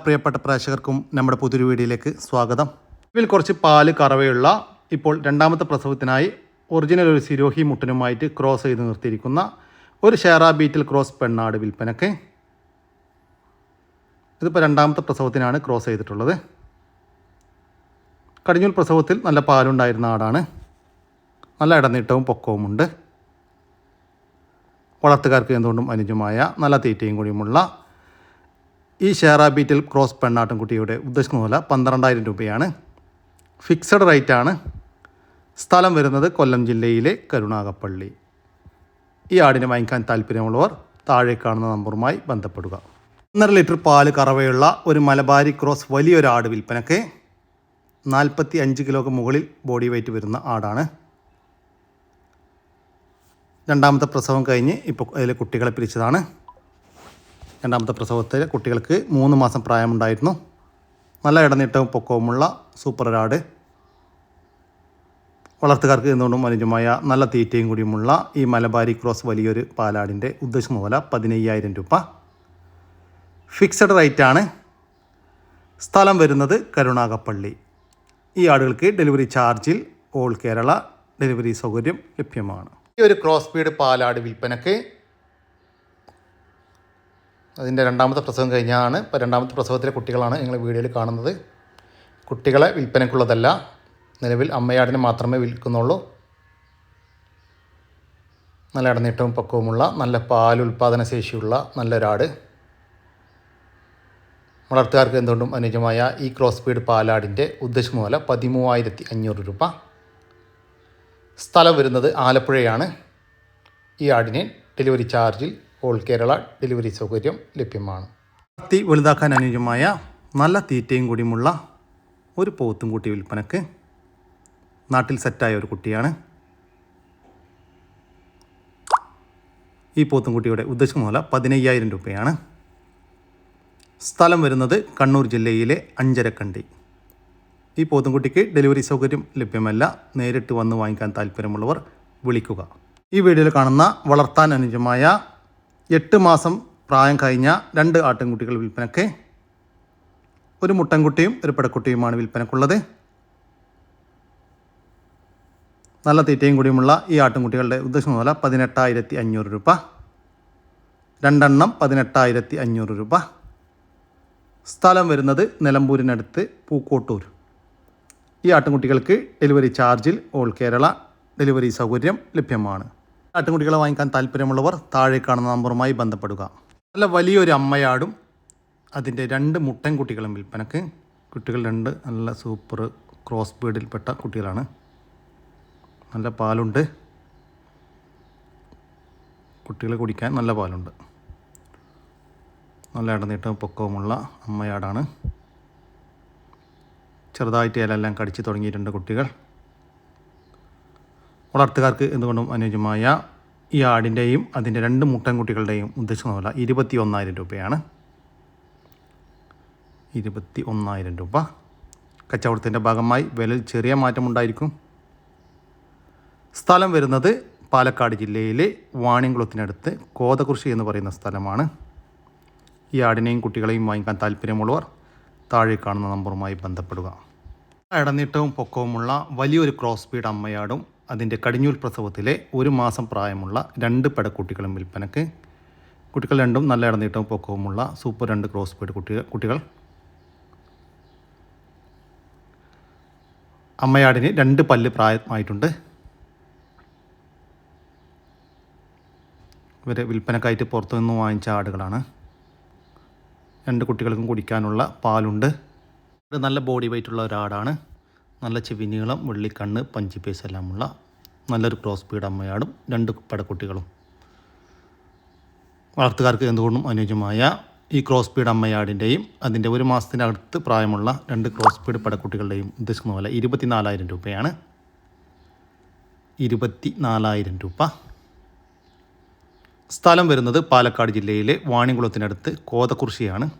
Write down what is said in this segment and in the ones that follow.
പ്രിയപ്പെട്ട പ്രേക്ഷകർക്കും നമ്മുടെ പുതിയൊരു വീഡിയോയിലേക്ക് സ്വാഗതം. ഇതിൽ കുറച്ച് പാൽ കറവയുള്ള ഇപ്പോൾ രണ്ടാമത്തെ പ്രസവത്തിനായി ഒറിജിനൽ ഒരു സിരോഹി മുട്ടനുമായിട്ട് ക്രോസ് ചെയ്ത് നിർത്തിയിരിക്കുന്ന ഒരു ഷെയറ ബീറ്റിൽ ക്രോസ് പെണ്ണാട് വിൽപ്പനക്ക്. ഇതിപ്പോൾ രണ്ടാമത്തെ പ്രസവത്തിനാണ് ക്രോസ് ചെയ്തിട്ടുള്ളത്. കടിഞ്ഞൂൽ പ്രസവത്തിൽ നല്ല പാലുണ്ടായിരുന്ന ആടാണ്. നല്ല ഇടനീട്ടവും പൊക്കവുമുണ്ട്. വളർത്തുകാർക്ക് എന്തുകൊണ്ടും അനുജമായ നല്ല തീറ്റയും കൂടിയുമുള്ള ഈ ഷെയർ ബീറ്റിൽ ക്രോസ് പെണ്ണാട്ടിൻകുട്ടിയുടെ ഉദ്ദേശിക്കുന്ന വില പന്ത്രണ്ടായിരം രൂപയാണ്. ഫിക്സഡ് റേറ്റ് ആണ്. സ്ഥലം വരുന്നത് കൊല്ലം ജില്ലയിലെ കരുണാകപ്പള്ളി ഈ ആടിനെ വാങ്ങിക്കാൻ താല്പര്യമുള്ളവർ താഴെ കാണുന്ന നമ്പറുമായി ബന്ധപ്പെടുക. ഒന്നര ലിറ്റർ പാൽ കറവയുള്ള ഒരു മലബാരി ക്രോസ് വലിയൊരു ആട് വിൽപ്പനക്ക് നാൽപ്പത്തി അഞ്ച് കിലോക്ക് മുകളിൽ ബോഡി വെയിറ്റ് വരുന്ന ആടാണ്. രണ്ടാമത്തെ പ്രസവം കഴിഞ്ഞ് ഇപ്പോൾ അതിലെ കുട്ടികളെ പിരിച്ചതാണ്. രണ്ടാമത്തെ പ്രസവത്തിൽ കുട്ടികൾക്ക് മൂന്ന് മാസം പ്രായമുണ്ടായിരുന്നു. നല്ല ഇടനീട്ടവും പൊക്കവുമുള്ള സൂപ്പർ ഒരാട്. വളർത്തുകാർക്ക് എന്തുകൊണ്ടും അനുജമായ നല്ല തീറ്റയും കൂടിയുമുള്ള ഈ മലബാരി ക്രോസ് വലിയൊരു പാലാടിന്റെ ഉദ്ദേശം പോലെ പതിനയ്യായിരം രൂപ. ഫിക്സഡ് റേറ്റ് ആണ് സ്ഥലം വരുന്നത് കരുണാകപ്പള്ളി ഈ ആടുകൾക്ക് ഡെലിവറി ചാർജിൽ ഓൾ കേരള ഡെലിവറി സൗകര്യം ലഭ്യമാണ്. ഈ ഒരു ക്രോസ് ബീഡ് പാലാട് വിൽപ്പനക്ക് അതിന്റെ രണ്ടാമത്തെ പ്രസവം കഴിഞ്ഞാണ്. ഇപ്പോൾ രണ്ടാമത്തെ പ്രസവത്തിലെ കുട്ടികളാണ് നിങ്ങൾ വീഡിയോയിൽ കാണുന്നത്. കുട്ടികളെ വിൽപ്പനയ്ക്കുള്ളതല്ല നിലവിൽ അമ്മയാടിനെ മാത്രമേ വിൽക്കുന്നുള്ളൂ. നല്ല ഇടനീട്ടവും പക്വവുമുള്ള നല്ല പാൽ ഉൽപ്പാദന ശേഷിയുള്ള നല്ലൊരാട്. വളർത്തുകാർക്ക് എന്തുകൊണ്ടും അനുയോജ്യമായ ഈ ക്രോസ് ബീഡ് പാലാടിന്റെ ഉദ്ദേശം മൂല പതിമൂവായിരത്തി അഞ്ഞൂറ് രൂപ. സ്ഥലം വരുന്നത് ആലപ്പുഴയാണ്. ഈ ആടിനെ ഡെലിവറി ചാർജിൽ ഓൾ കേരള ഡെലിവറി സൗകര്യം ലഭ്യമാണ്. കത്തി വലുതാക്കാൻ അനുയോജ്യമായ നല്ല തീറ്റയും കൂടിയുമുള്ള ഒരു പോത്തും കുട്ടി വിൽപ്പനക്ക് നാട്ടിൽ സെറ്റായ ഒരു കുട്ടിയാണ്. ഈ പോത്തും കുട്ടിയുടെ ഉദ്ദേശം മൂല പതിനയ്യായിരം രൂപയാണ്. സ്ഥലം വരുന്നത് കണ്ണൂർ ജില്ലയിലെ അഞ്ചരക്കണ്ടി. ഈ പോത്തുംകുട്ടിക്ക് ഡെലിവറി സൗകര്യം ലഭ്യമല്ല. നേരിട്ട് വന്ന് വാങ്ങിക്കാൻ താല്പര്യമുള്ളവർ വിളിക്കുക. ഈ വീഡിയോയിൽ കാണുന്ന വളർത്താൻ അനുജമായ എട്ട് മാസം പ്രായം കഴിഞ്ഞ രണ്ട് ആട്ടിൻകുട്ടികൾ വിൽപ്പനയ്ക്ക് ഒരു മുട്ടൻകുട്ടിയും ഒരു പെടക്കുട്ടിയുമാണ് വിൽപ്പനക്കുള്ളത് നല്ല തീറ്റയും കൂടിയുമുള്ള ഈ ആട്ടിൻകുട്ടികളുടെ ഉദ്ദേശം പോലെ പതിനെട്ടായിരത്തി അഞ്ഞൂറ് രൂപ. രണ്ടെണ്ണം പതിനെട്ടായിരത്തി അഞ്ഞൂറ് രൂപ. സ്ഥലം വരുന്നത് നിലമ്പൂരിനടുത്ത് പൂക്കോട്ടൂർ. ഈ ആട്ടിൻകുട്ടികൾക്ക് ഡെലിവറി ചാർജിൽ ഓൾ കേരള ഡെലിവറി സൗകര്യം ലഭ്യമാണ്. ആട്ടിൻകുട്ടികളെ വാങ്ങിക്കാൻ താല്പര്യമുള്ളവർ താഴെ കാണുന്ന നമ്പറുമായി ബന്ധപ്പെടുക. നല്ല വലിയൊരു അമ്മയാടും അതിന്റെ രണ്ട് മുട്ടൻ കുട്ടികളും വിൽപ്പനക്ക്. കുട്ടികൾ രണ്ട് നല്ല സൂപ്പർ ക്രോസ് ബീഡിൽപ്പെട്ട കുട്ടികളാണ്. നല്ല പാലുണ്ട്. കുട്ടികൾ കുടിക്കാൻ നല്ല പാലുണ്ട്. നല്ല ഇടനീട്ടവും പൊക്കവുമുള്ള അമ്മയാടാണ്. ചെറുതായിട്ട് ഇലെല്ലാം കടിച്ച് തുടങ്ങിയിട്ടുണ്ട് കുട്ടികൾ. വളർത്തുകാർക്ക് എന്തുകൊണ്ടും അനുയോജ്യമായ ഈ ആടിന്റെയും അതിന്റെ രണ്ട് മുട്ടൻകുട്ടികളുടെയും ഉദ്ദേശിക്കുന്ന വില ഇരുപത്തി ഒന്നായിരം രൂപയാണ്. ഇരുപത്തി ഒന്നായിരം രൂപ. കച്ചവടത്തിന്റെ ഭാഗമായി വിലയിൽ ചെറിയ മാറ്റമുണ്ടായിരിക്കും സ്ഥലം വരുന്നത് പാലക്കാട് ജില്ലയിലെ വാണിംകുളത്തിനടുത്ത് കോതകുറിശി എന്ന് പറയുന്ന സ്ഥലമാണ്. ഈ ആടിനെയും കുട്ടികളെയും വാങ്ങിക്കാൻ താല്പര്യമുള്ളവർ താഴെ കാണുന്ന നമ്പറുമായി ബന്ധപ്പെടുക. ഇടനീട്ടവും പൊക്കവുമുള്ള വലിയൊരു ക്രോസ് സ്പീഡ് അമ്മയാടും അതിന്റെ കടിഞ്ഞൂൽ പ്രസവത്തിലെ ഒരു മാസം പ്രായമുള്ള രണ്ട് പെടക്കുട്ടികളും വിൽപ്പനക്ക്. കുട്ടികൾ രണ്ടും നല്ല ഇടനീട്ടവും പൊക്കവുമുള്ള സൂപ്പർ രണ്ട് ക്രോസ് സ്പീഡ് കുട്ടികൾ കുട്ടികൾ. അമ്മയാടിന് രണ്ട് പല്ല് പ്രായമായിട്ടുണ്ട്. ഇവർ വിൽപ്പനക്കായിട്ട് പുറത്തു നിന്ന് വാങ്ങിച്ച ആടുകളാണ്. രണ്ട് കുട്ടികൾക്കും കുടിക്കാനുള്ള പാലുണ്ട്. നല്ല ബോഡി വെയിറ്റ് ഉള്ള ഒരാടാണ്. നല്ല ചെവി നീളം വെള്ളിക്കണ്ണ് പഞ്ചിപ്പേസ് എല്ലാമുള്ള നല്ലൊരു ക്രോസ് സ്പീഡ് അമ്മയാടും രണ്ട് പടക്കുട്ടികളും. വളർത്തുകാർക്ക് എന്തുകൊണ്ടും അനുയോജ്യമായ ഈ ക്രോസ് സ്പീഡ് അമ്മയാടിന്റെയും അതിന്റെ ഒരു മാസത്തിനടുത്ത് പ്രായമുള്ള രണ്ട് ക്രോസ് സ്പീഡ് പടക്കുട്ടികളുടെയും ഉദ്ദേശിക്കുന്ന പോലെ ഇരുപത്തി നാലായിരം രൂപയാണ്. ഇരുപത്തി നാലായിരം രൂപ. സ്ഥലം വരുന്നത് പാലക്കാട് ജില്ലയിലെ വാണിംകുളത്തിനടുത്ത് കോതക്കുറിശിയാണ്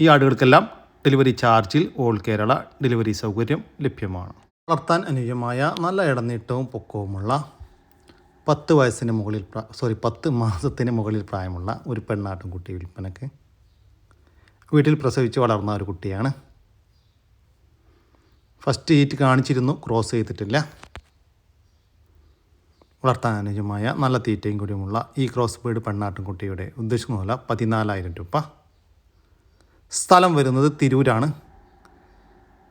ഈ ആടുകൾക്കെല്ലാം ഡെലിവറി ചാർജിൽ ഓൾ കേരള ഡെലിവറി സൗകര്യം ലഭ്യമാണ്. വളർത്താൻ അനുയോജ്യമായ നല്ല ഇടനീട്ടവും പൊക്കവുമുള്ള പത്ത് വയസ്സിന് മുകളിൽ സോറി പത്ത് മാസത്തിന് മുകളിൽ പ്രായമുള്ള ഒരു പെണ്ണാട്ടുംകുട്ടി വിൽപ്പനക്ക് വീട്ടിൽ പ്രസവിച്ച് വളർന്ന ഒരു കുട്ടിയാണ്. ഫസ്റ്റ് ഹീറ്റ് കാണിച്ചിരുന്നു ക്രോസ് ചെയ്തിട്ടില്ല. വളർത്താൻ അനുയോജ്യമായ നല്ല തീറ്റയും കൂടിയുമുള്ള ഈ ക്രോസ് ബീഡ് പെണ്ണാട്ടുംകുട്ടിയുടെ ഉദ്ദേശിക്കുന്ന പതിനാലായിരം രൂപ. സ്ഥലം വരുന്നത് തിരൂരാണ്.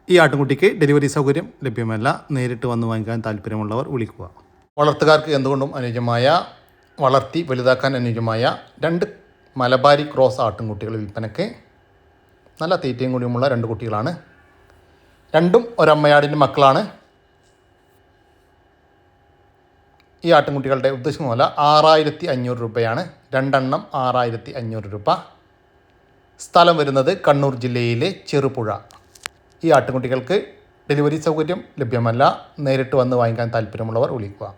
ഈ ആട്ടുംകുട്ടിക്ക് ഡെലിവറി സൗകര്യം ലഭ്യമല്ല. നേരിട്ട് വന്ന് വാങ്ങിക്കാൻ താല്പര്യമുള്ളവർ വിളിക്കുക. വളർത്തുകാർക്ക് എന്തുകൊണ്ടും അനുയോജ്യമായ വളർത്തി വലുതാക്കാൻ അനുയോജ്യമായ രണ്ട് മലബാരി ക്രോസ് ആട്ടുംകുട്ടികൾ വിൽപ്പനയ്ക്ക് നല്ല തീറ്റയും കൂടിയുമുള്ള രണ്ട് കുട്ടികളാണ്. രണ്ടും ഒരമ്മയാടിന്റെ മക്കളാണ്. ഈ ആട്ടിൻകുട്ടികളുടെ ഉദ്ദേശിക്കുന്ന പോലെ ആറായിരത്തി അഞ്ഞൂറ് രൂപയാണ്. രണ്ടെണ്ണം ആറായിരത്തി അഞ്ഞൂറ് രൂപ. സ്ഥലം വരുന്നത് കണ്ണൂർ ജില്ലയിലെ ചെറുപുഴ. ഈ ആട്ടുകുട്ടികൾക്ക് ഡെലിവറി സൗകര്യം ലഭ്യമല്ല. നേരിട്ട് വന്ന് വാങ്ങിക്കാൻ താല്പര്യമുള്ളവർ വിളിക്കുക.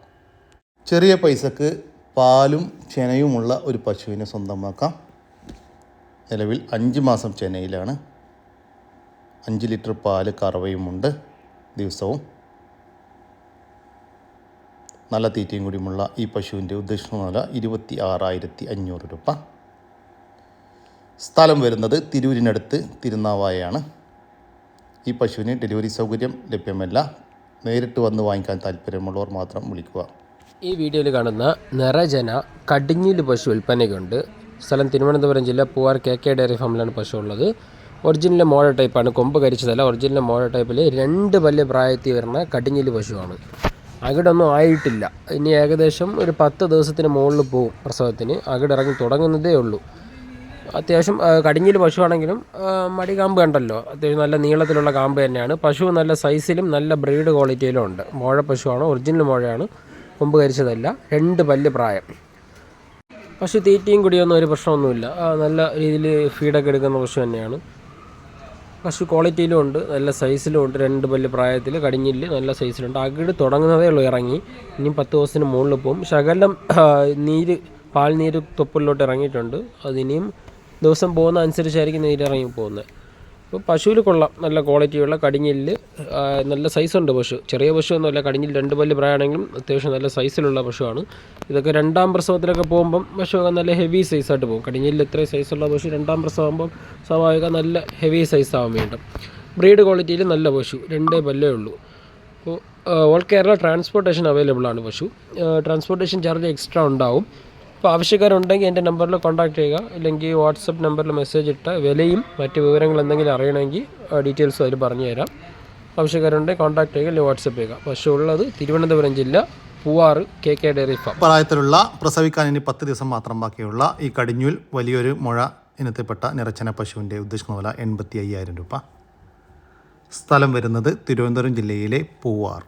ചെറിയ പൈസക്ക് പാലും ചെനയുമുള്ള ഒരു പശുവിനെ സ്വന്തമാക്കാം. നിലവിൽ അഞ്ച് മാസം ചെനയിലാണ്. അഞ്ച് ലിറ്റർ പാൽ കറവയുമുണ്ട് ദിവസവും. നല്ല തീറ്റയും കൂടിയുമുള്ള ഈ പശുവിന്റെ ഉദ്ദേശിക്കുന്ന വില ഇരുപത്തി ആറായിരത്തി അഞ്ഞൂറ് രൂപ. സ്ഥലം വരുന്നത് തിരൂരിനടുത്ത് തിരുനാവായയാണ്. ഈ പശുവിന് ഡെലിവറി സൗകര്യം ലഭ്യമല്ല. നേരിട്ട് വന്ന് വാങ്ങിക്കാൻ താല്പര്യമുള്ളവർ മാത്രം വിളിക്കുക. ഈ വീഡിയോയിൽ കാണുന്ന നിറജന കടിഞ്ഞിൽ പശു വിൽപ്പനയ്ക്കുണ്ട്. സ്ഥലം തിരുവനന്തപുരം ജില്ല പൂവാർ കെ കെ ഡയറി ഫാമിലാണ് പശു ഉള്ളത്. ഒറിജിനൽ മോഡൽ ടൈപ്പാണ് കൊമ്പ് കരിച്ചതല്ല. ഒറിജിനൽ മോഡൽ ടൈപ്പിൽ രണ്ട് പല്ല് പ്രായത്തിൽ വരുന്ന കടിഞ്ഞിൽ പശുവാണ്. അകിടൊന്നും ആയിട്ടില്ല. ഇനി ഏകദേശം ഒരു പത്ത് ദിവസത്തിന് മുകളിൽ പോവും പ്രസവത്തിന്. അകിടിറങ്ങി തുടങ്ങുന്നതേ ഉള്ളൂ. അത്യാവശ്യം കടിഞ്ഞിൽ പശുവാണെങ്കിലും മടി കാമ്പ് കണ്ടല്ലോ. അത്യാവശ്യം നല്ല നീളത്തിലുള്ള കാമ്പ് തന്നെയാണ്. പശു നല്ല സൈസിലും നല്ല ബ്രീഡ് ക്വാളിറ്റിയിലും ഉണ്ട്. മോഴ പശുവാണ് ഒറിജിനൽ മോഴയാണ്. കൊമ്പ് കരിച്ചതല്ല രണ്ട് പല്ല് പ്രായം. പശു തീറ്റയും കുടിയൊന്നും ഒരു പ്രശ്നമൊന്നുമില്ല. നല്ല രീതിയിൽ ഫീഡൊക്കെ എടുക്കുന്ന പശു തന്നെയാണ്. പശു ക്വാളിറ്റിയിലും ഉണ്ട് നല്ല സൈസിലും ഉണ്ട് രണ്ട് പല്ല് പ്രായത്തിൽ കടിഞ്ഞിൽ നല്ല സൈസിലുണ്ട് അകിട് തുടങ്ങുന്നതേ ഉള്ളൂ ഇറങ്ങി. ഇനി പത്ത് ദിവസത്തിന് മുകളിൽ പോകും. ശകലം നീര് പാൽ നീര് തൊപ്പിലോട്ട് ഇറങ്ങിയിട്ടുണ്ട്. അതിനിയും ദിവസം പോകുന്ന അനുസരിച്ചായിരിക്കും നീരിറങ്ങി പോകുന്നത്. അപ്പോൾ പശുവിൽ കൊള്ളാം. നല്ല ക്വാളിറ്റിയുള്ള കടിഞ്ഞിൽ നല്ല സൈസുണ്ട് പശു. ചെറിയ പശു ഒന്നുമല്ല കടിഞ്ഞിൽ രണ്ട് പല്ല് പ്രായമാണെങ്കിലും അത്യാവശ്യം നല്ല സൈസിലുള്ള പശുവാണ്. ഇതൊക്കെ രണ്ടാം പ്രസവത്തിലൊക്കെ പോകുമ്പം പശുവൊക്കെ നല്ല ഹെവി സൈസായിട്ട് പോകും. കടിഞ്ഞിൽ ഇത്രയും സൈസുള്ള പശു രണ്ടാം പ്രസവമാകുമ്പം സ്വാഭാവിക നല്ല ഹെവി സൈസ് വേണ്ട വേണ്ടും ബ്രീഡ് ക്വാളിറ്റിയിൽ നല്ല പശു. രണ്ടേ പല്ലേ ഉള്ളൂ. അപ്പോൾ ഓൾ കേരള ട്രാൻസ്പോർട്ടേഷൻ അവൈലബിൾ ആണ് പശു. ട്രാൻസ്പോർട്ടേഷൻ ചാർജ് എക്സ്ട്രാ ഉണ്ടാവും. അപ്പോൾ ആവശ്യക്കാരുണ്ടെങ്കിൽ എന്റെ നമ്പറിൽ കോൺടാക്ട് ചെയ്യുക. അല്ലെങ്കിൽ വാട്സപ്പ് നമ്പറിൽ മെസ്സേജ് ഇട്ട് വിലയും മറ്റ് വിവരങ്ങൾ എന്തെങ്കിലും അറിയണമെങ്കിൽ ഡീറ്റെയിൽസ് അതിൽ പറഞ്ഞു തരാം. ആവശ്യക്കാരുണ്ടെങ്കിൽ കോൺടാക്ട് ചെയ്യുക അല്ലെങ്കിൽ വാട്സപ്പ് ചെയ്യുക. പക്ഷേ ഉള്ളത് തിരുവനന്തപുരം ജില്ല Poovar K K dairy farm പ്രായത്തിലുള്ള പ്രസവിക്കാൻ ഇനി പത്ത് ദിവസം മാത്രം ബാക്കിയുള്ള ഈ കടിഞ്ഞൂൽ വലിയൊരു മുഴ ഇനത്തിൽപ്പെട്ട നിറച്ചന പശുവിന്റെ ഉദ്ദേശിക്കുന്ന വില എൺപത്തി അയ്യായിരം രൂപ. സ്ഥലം വരുന്നത് തിരുവനന്തപുരം ജില്ലയിലെ പൂവാർ.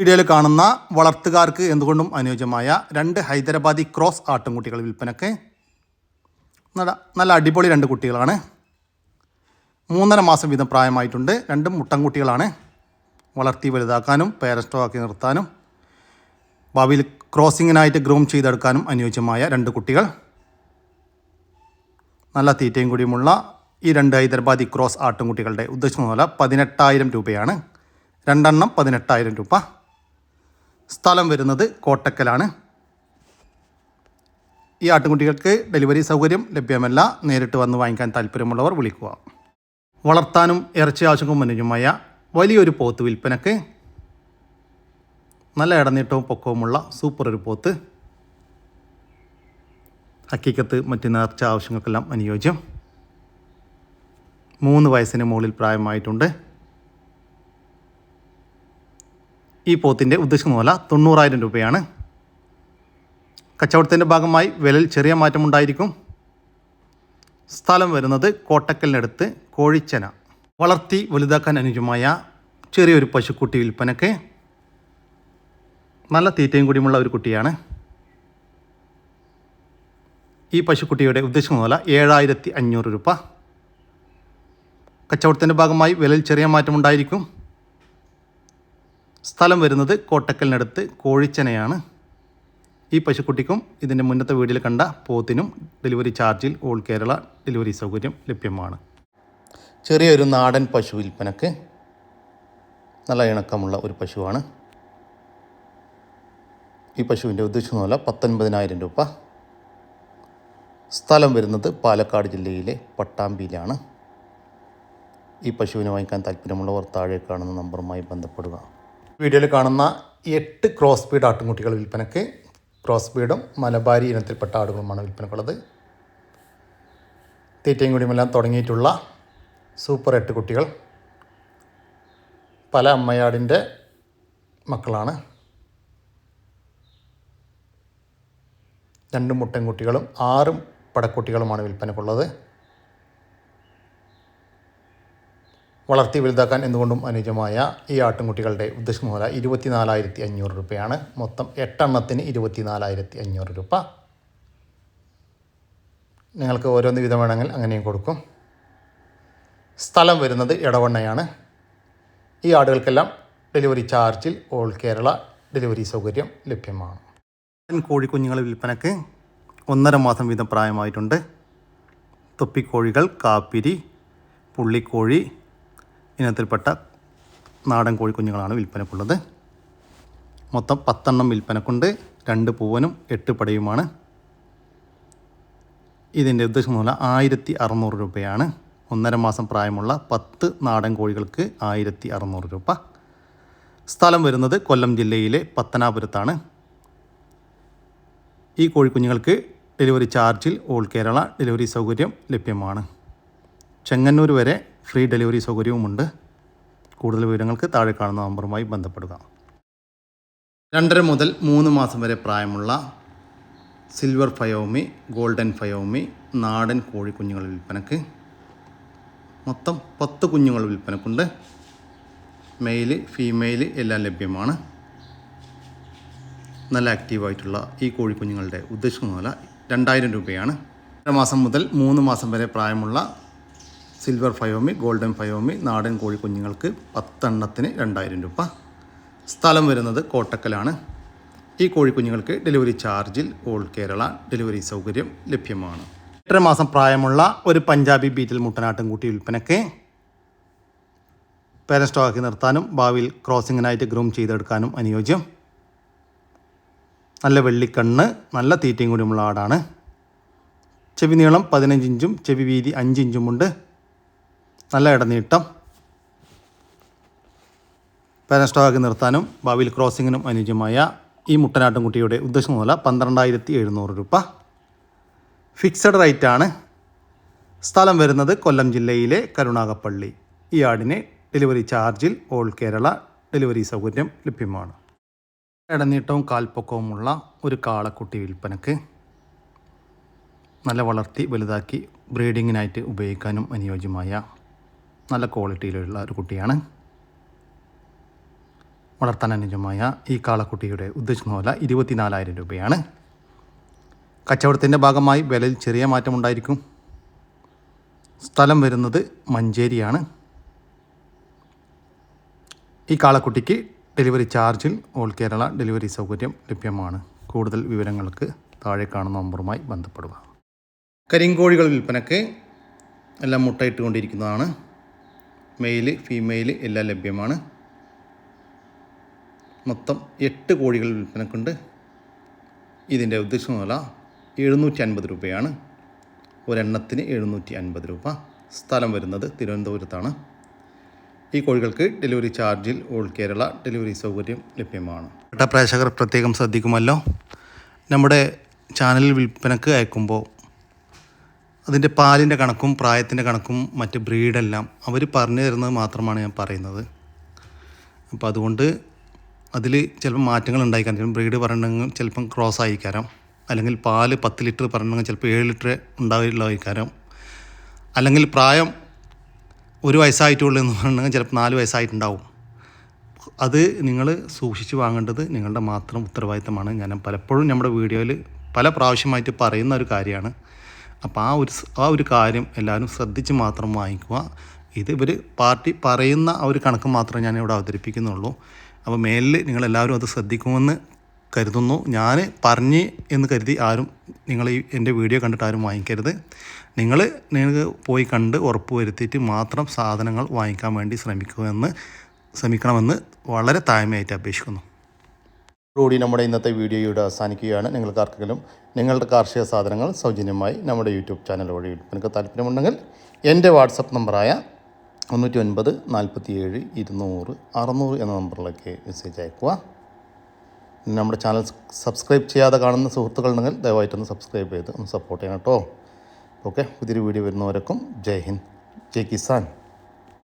വീഡിയോയിൽ കാണുന്ന വളർത്തുകാർക്ക് എന്തുകൊണ്ടും അനുയോജ്യമായ രണ്ട് ഹൈദരാബാദി ക്രോസ് ആട്ടുംകുട്ടികൾ വിൽപ്പനക്ക് നല്ല നല്ല അടിപൊളി രണ്ട് കുട്ടികളാണ്. മൂന്നര മാസം വീതം പ്രായമായിട്ടുണ്ട്. രണ്ടും മുട്ടൻകുട്ടികളാണ്. വളർത്തി വലുതാക്കാനും പേരസ്റ്റോ ആക്കി നിർത്താനും ഭാവിയിൽ ക്രോസിങ്ങിനായിട്ട് ഗ്രൂം ചെയ്തെടുക്കാനും അനുയോജ്യമായ രണ്ട് കുട്ടികൾ. നല്ല തീറ്റയും കൂടിയുമുള്ള ഈ രണ്ട് ഹൈദരാബാദി ക്രോസ് ആട്ടുംകുട്ടികളുടെ ഉദ്ദേശിക്കുന്ന പോലെ പതിനെട്ടായിരം രൂപയാണ്. രണ്ടെണ്ണം പതിനെട്ടായിരം രൂപ. സ്ഥലം വരുന്നത് കോട്ടക്കലാണ്. ഈ ആട്ടുകുട്ടികൾക്ക് ഡെലിവറി സൗകര്യം ലഭ്യമല്ല. നേരിട്ട് വന്ന് വാങ്ങിക്കാൻ താല്പര്യമുള്ളവർ വിളിക്കുക. വളർത്താനും ഇറച്ചി ആവശ്യങ്ങൾ അനുയോജ്യമായ വലിയൊരു പോത്ത് വിൽപ്പനക്ക് നല്ല ഇടനീട്ടവും പൊക്കവുമുള്ള സൂപ്പർ ഒരു പോത്ത്. ഹക്കിക്കത്ത് മറ്റ് നേർച്ച ആവശ്യങ്ങൾക്കെല്ലാം അനുയോജ്യം. മൂന്ന് വയസ്സിന് മുകളിൽ പ്രായമായിട്ടുണ്ട്. ഈ പോത്തിന്റെ ഉദ്ദേശിക്കുന്ന വില തൊണ്ണൂറായിരം രൂപയാണ്. കച്ചവടത്തിന്റെ ഭാഗമായി വിലയിൽ ചെറിയ മാറ്റമുണ്ടായിരിക്കും സ്ഥലം വരുന്നത് കോട്ടക്കലിനടുത്ത് കോഴിച്ചന. വളർത്തി വലുതാക്കാൻ അനുജമായ ചെറിയൊരു പശുക്കുട്ടി വിൽപ്പനക്ക് നല്ല തീറ്റയും കൂടിയുമുള്ള ഒരു കുട്ടിയാണ്. ഈ പശുക്കുട്ടിയുടെ ഉദ്ദേശിക്കുന്ന പോലെ ഏഴായിരത്തി അഞ്ഞൂറ് രൂപ. കച്ചവടത്തിന്റെ ഭാഗമായി വിലയിൽ ചെറിയ മാറ്റമുണ്ടായിരിക്കും സ്ഥലം വരുന്നത് കോട്ടക്കലിനടുത്ത് കോഴിച്ചനയാണ്. ഈ പശുക്കുട്ടിക്കും ഇതിന്റെ മുന്നത്തെ വീട്ടിൽ കണ്ട പോത്തിനും ഡെലിവറി ചാർജിൽ ഓൾ കേരള ഡെലിവറി സൗകര്യം ലഭ്യമാണ്. ചെറിയൊരു നാടൻ പശു വിൽപ്പനക്ക് നല്ല ഇണക്കമുള്ള ഒരു പശുവാണ്. ഈ പശുവിന്റെ ഉദ്ദേശിക്കുന്ന പോലെ പത്തൊൻപതിനായിരം രൂപ. സ്ഥലം വരുന്നത് പാലക്കാട് ജില്ലയിലെ പട്ടാമ്പിയിലാണ്. ഈ പശുവിനെ വാങ്ങിക്കാൻ താല്പര്യമുള്ളവർ താഴെ കാണുന്ന നമ്പറുമായി ബന്ധപ്പെടുക. വീഡിയോയിൽ കാണുന്ന എട്ട് ക്രോസ് ബീഡ് ആട്ടുംകുട്ടികൾ വിൽപ്പനയ്ക്ക് ക്രോസ് ബീഡും മലബാരി ഇനത്തിൽപ്പെട്ട ആടുകളുമാണ് വിൽപ്പനക്കുള്ളത്. തീറ്റയും കുടിയുമെല്ലാം തുടങ്ങിയിട്ടുള്ള സൂപ്പർ എട്ട് കുട്ടികൾ പല അമ്മയാടിന്റെ മക്കളാണ്. രണ്ട് മുട്ടൻകുട്ടികളും ആറും പടക്കുട്ടികളുമാണ് വിൽപ്പനക്കുള്ളത്. വളർത്തി വലുതാക്കാൻ എന്തുകൊണ്ടും അനുയോജ്യമായ ഈ ആട്ടിൻകുട്ടികളുടെ ഉദ്ദേശമൂല ഇരുപത്തിനാലായിരത്തി അഞ്ഞൂറ് രൂപയാണ്. മൊത്തം എട്ടെണ്ണത്തിന് ഇരുപത്തിനാലായിരത്തി അഞ്ഞൂറ് രൂപ. നിങ്ങൾക്ക് ഓരോന്ന് വിധം വേണമെങ്കിൽ അങ്ങനെയും കൊടുക്കും. സ്ഥലം വരുന്നത് ഇടവണ്ണയാണ് ഈ ആടുകൾക്കെല്ലാം ഡെലിവറി ചാർജിൽ ഓൾ കേരള ഡെലിവറി സൗകര്യം ലഭ്യമാണ്. കോഴിക്കുഞ്ഞുങ്ങൾ വിൽപ്പനക്ക് ഒന്നര മാസം വീതം പ്രായമായിട്ടുണ്ട്. തൊപ്പിക്കോഴികൾ കാപ്പിരി പുള്ളിക്കോഴി ഇനത്തിൽപ്പെട്ട നാടൻ കോഴിക്കുഞ്ഞുങ്ങളാണ് വിൽപ്പനക്കുള്ളത്. മൊത്തം പത്തെണ്ണം വിൽപ്പനക്കുണ്ട്. രണ്ട് പൂവനും എട്ട് പടയുമാണ്. ഇതിന്റെ ഉദ്ദേശമൂല ആയിരത്തി അറുന്നൂറ് രൂപയാണ്. ഒന്നര മാസം പ്രായമുള്ള പത്ത് നാടൻ കോഴികൾക്ക് ആയിരത്തി അറുന്നൂറ് രൂപ. സ്ഥലം വരുന്നത് കൊല്ലം ജില്ലയിലെ പത്തനാപുരത്താണ്. ഈ കോഴിക്കുഞ്ഞുങ്ങൾക്ക് ഡെലിവറി ചാർജിൽ ഓൾ കേരള ഡെലിവറി സൗകര്യം ലഭ്യമാണ്. ചെങ്ങന്നൂർ വരെ ഫ്രീ ഡെലിവറി സൗകര്യവുമുണ്ട്. കൂടുതൽ വിവരങ്ങൾക്ക് താഴെ കാണുന്ന നമ്പറുമായി ബന്ധപ്പെടുക. രണ്ടര മുതൽ മൂന്ന് മാസം വരെ പ്രായമുള്ള സിൽവർ ഫയോമി ഗോൾഡൻ ഫയോമി നാടൻ കോഴിക്കുഞ്ഞുങ്ങൾ വിൽപ്പനക്ക് മൊത്തം പത്ത് കുഞ്ഞുങ്ങൾ വിൽപ്പനക്കുണ്ട്. മെയിൽ ഫീമെയിൽ എല്ലാം ലഭ്യമാണ്. നല്ല ആക്റ്റീവായിട്ടുള്ള ഈ കോഴിക്കുഞ്ഞുങ്ങളുടെ ഉദ്ദേശിക്കുന്ന വില രണ്ടായിരം രൂപയാണ്. മാസം മുതൽ മൂന്ന് മാസം വരെ പ്രായമുള്ള സിൽവർ ഫയോമി ഗോൾഡൻ ഫയോമി നാടൻ കോഴി കുഞ്ഞുങ്ങൾക്ക് പത്തെണ്ണത്തിന് രണ്ടായിരം രൂപ. സ്ഥലം വരുന്നത് കോട്ടക്കലാണ്. ഈ കോഴി കുഞ്ഞുങ്ങൾക്ക് ഡെലിവറി ചാർജിൽ ഓൾ കേരള ഡെലിവറി സൗകര്യം ലഭ്യമാണ്. എട്ടര മാസം പ്രായമുള്ള ഒരു പഞ്ചാബി ബീറ്റിൽ മുട്ടനാട്ടും കൂട്ടി വിൽപ്പനയ്ക്ക് പേരൻ സ്റ്റോക്കാക്കി നിർത്താനും ഭാവിയിൽ ക്രോസിങ്ങിനായിട്ട് ഗ്രൂം ചെയ്തെടുക്കാനും അനുയോജ്യം. നല്ല വെള്ളിക്കണ്ണ് നല്ല തീറ്റയും കൂടിയുമുള്ള ആടാണ്. ചെവി നീളം പതിനഞ്ച് ഇഞ്ചും ചെവി വീതി അഞ്ച് ഇഞ്ചുമുണ്ട്. നല്ല ഇടനീട്ടം. പാരസ്റ്റോക്ക് നിർത്താനും ഭാവിയിൽ ക്രോസിങ്ങിനും അനുയോജ്യമായ ഈ മുട്ടനാട്ടുംകുട്ടിയുടെ ഉദ്ദേശം മുതല പന്ത്രണ്ടായിരത്തി എഴുന്നൂറ് രൂപ. ഫിക്സഡ് റേറ്റാണ് സ്ഥലം വരുന്നത് കൊല്ലം ജില്ലയിലെ കരുണാകപ്പള്ളി ഈ ആടിന് ഡെലിവറി ചാർജിൽ ഓൾ കേരള ഡെലിവറി സൗകര്യം ലഭ്യമാണ്. ഇടനീട്ടവും കാൽപ്പൊക്കവുമുള്ള ഒരു കാളക്കുട്ടി വിൽപ്പനക്ക് നല്ല വളർത്തി വലുതാക്കി ബ്രീഡിങ്ങിനായിട്ട് ഉപയോഗിക്കാനും അനുയോജ്യമായ നല്ല ക്വാളിറ്റിയിലുള്ള ഒരു കുട്ടിയാണ്. വളർത്താൻ അനുജമായ ഈ കാളക്കുട്ടിയുടെ ഉദ്ദേശിക്കുന്ന വില ഇരുപത്തിനാലായിരം രൂപയാണ്. കച്ചവടത്തിന്റെ ഭാഗമായി വിലയിൽ ചെറിയ മാറ്റമുണ്ടായിരിക്കും സ്ഥലം വരുന്നത് മഞ്ചേരിയാണ്. ഈ കാളക്കുട്ടിക്ക് ഡെലിവറി ചാർജിൽ ഓൾ കേരള ഡെലിവറി സൗകര്യം ലഭ്യമാണ്. കൂടുതൽ വിവരങ്ങൾക്ക് താഴെ കാണുന്ന നമ്പറുമായി ബന്ധപ്പെടുക. കരിങ്കോഴികൾ വിൽപ്പനക്ക് എല്ലാം മുട്ടയിട്ടുകൊണ്ടിരിക്കുന്നതാണ് മെയിൽ ഫീമെയിൽ എല്ലാം ലഭ്യമാണ്. മൊത്തം എട്ട് കോഴികൾ വിൽപ്പനക്കുണ്ട്. ഇതിന്റെ ഉദ്ദേശം വില എഴുന്നൂറ്റി അൻപത് രൂപയാണ്. ഒരെണ്ണത്തിന് എഴുന്നൂറ്റി അൻപത് രൂപ. സ്ഥലം വരുന്നത് തിരുവനന്തപുരത്താണ്. ഈ കോഴികൾക്ക് ഡെലിവറി ചാർജിൽ ഓൾ കേരള ഡെലിവറി സൗകര്യം ലഭ്യമാണ്. പ്രേക്ഷകർ പ്രത്യേകം ശ്രദ്ധിക്കുമല്ലോ. നമ്മുടെ ചാനലിൽ വിൽപ്പനക്ക് അയക്കുമ്പോൾ അതിന്റെ പാലിന്റെ കണക്കും പ്രായത്തിന്റെ കണക്കും മറ്റ് ബ്രീഡെല്ലാം അവർ പറഞ്ഞു തരുന്നത് മാത്രമാണ് ഞാൻ പറയുന്നത്. അപ്പോൾ അതുകൊണ്ട് അതിൽ ചിലപ്പോൾ മാറ്റങ്ങൾ ഉണ്ടായിക്കാൻ ചിലപ്പോൾ ബ്രീഡ് പറയണമെങ്കിൽ ചിലപ്പം ക്രോസ് ആയിക്കാരം. അല്ലെങ്കിൽ പാൽ പത്ത് ലിറ്റർ പറയണമെങ്കിൽ ചിലപ്പോൾ ഏഴ് ലിറ്റർ ഉണ്ടാവില്ലായിക്കാരം അല്ലെങ്കിൽ പ്രായം ഒരു വയസ്സായിട്ടുള്ളൂ എന്ന് പറഞ്ഞെങ്കിൽ ചിലപ്പോൾ നാല് വയസ്സായിട്ടുണ്ടാവും. അത് നിങ്ങൾ സൂക്ഷിച്ച് വാങ്ങേണ്ടത് നിങ്ങളുടെ മാത്രം ഉത്തരവാദിത്തമാണ്. ഞാൻ പലപ്പോഴും നമ്മുടെ വീഡിയോയിൽ പല പ്രാവശ്യമായിട്ട് പറയുന്ന ഒരു കാര്യമാണ്. അപ്പോൾ ആ ഒരു ആ ഒരു കാര്യം എല്ലാവരും ശ്രദ്ധിച്ച് മാത്രം വാങ്ങിക്കുക ഇത് ഇവർ പാർട്ടി പറയുന്ന ആ ഒരു കണക്ക് മാത്രമേ ഞാൻ ഇവിടെ അവതരിപ്പിക്കുന്നുള്ളൂ. അപ്പോൾ മേലിൽ നിങ്ങളെല്ലാവരും അത് ശ്രദ്ധിക്കുമെന്ന് കരുതുന്നു. ഞാൻ പറഞ്ഞ് എന്ന് കരുതി ആരും നിങ്ങൾ ഈ എന്റെ വീഡിയോ കണ്ടിട്ട് ആരും വാങ്ങിക്കരുത്. നിങ്ങൾ നിങ്ങൾക്ക് പോയി കണ്ട് ഉറപ്പ് വരുത്തിയിട്ട് മാത്രം സാധനങ്ങൾ വാങ്ങിക്കാൻ വേണ്ടി ശ്രമിക്കുമെന്ന് ശ്രമിക്കണമെന്ന് വളരെ താഴ്മയായിട്ട് അപേക്ഷിക്കുന്നു. കൂടി നമ്മുടെ ഇന്നത്തെ വീഡിയോയുടെ അവസാനിക്കുകയാണ്. നിങ്ങൾക്ക് ആർക്കെങ്കിലും നിങ്ങളുടെ കാർഷിക സാധനങ്ങൾ സൗജന്യമായി നമ്മുടെ യൂട്യൂബ് ചാനൽ വഴി വിൽപ്പനക്ക് താല്പര്യമുണ്ടെങ്കിൽ എന്റെ വാട്സപ്പ് നമ്പറായ തൊണ്ണൂറ്റി ഒൻപത് നാൽപ്പത്തി ഏഴ് ഇരുന്നൂറ് അറുന്നൂറ് എന്ന നമ്പറിലേക്ക് മെസ്സേജ് അയക്കുക നമ്മുടെ ചാനൽ സബ്സ്ക്രൈബ് ചെയ്യാതെ കാണുന്ന സുഹൃത്തുക്കളുണ്ടെങ്കിൽ ദയവായിട്ടൊന്ന് സബ്സ്ക്രൈബ് ചെയ്ത് ഒന്ന് സപ്പോർട്ട് ചെയ്യണം കേട്ടോ. ഓക്കെ പുതിയൊരു വീഡിയോ വരുന്നവരക്കും ജയ് ഹിന്ദ് ജയ് കിസാൻ.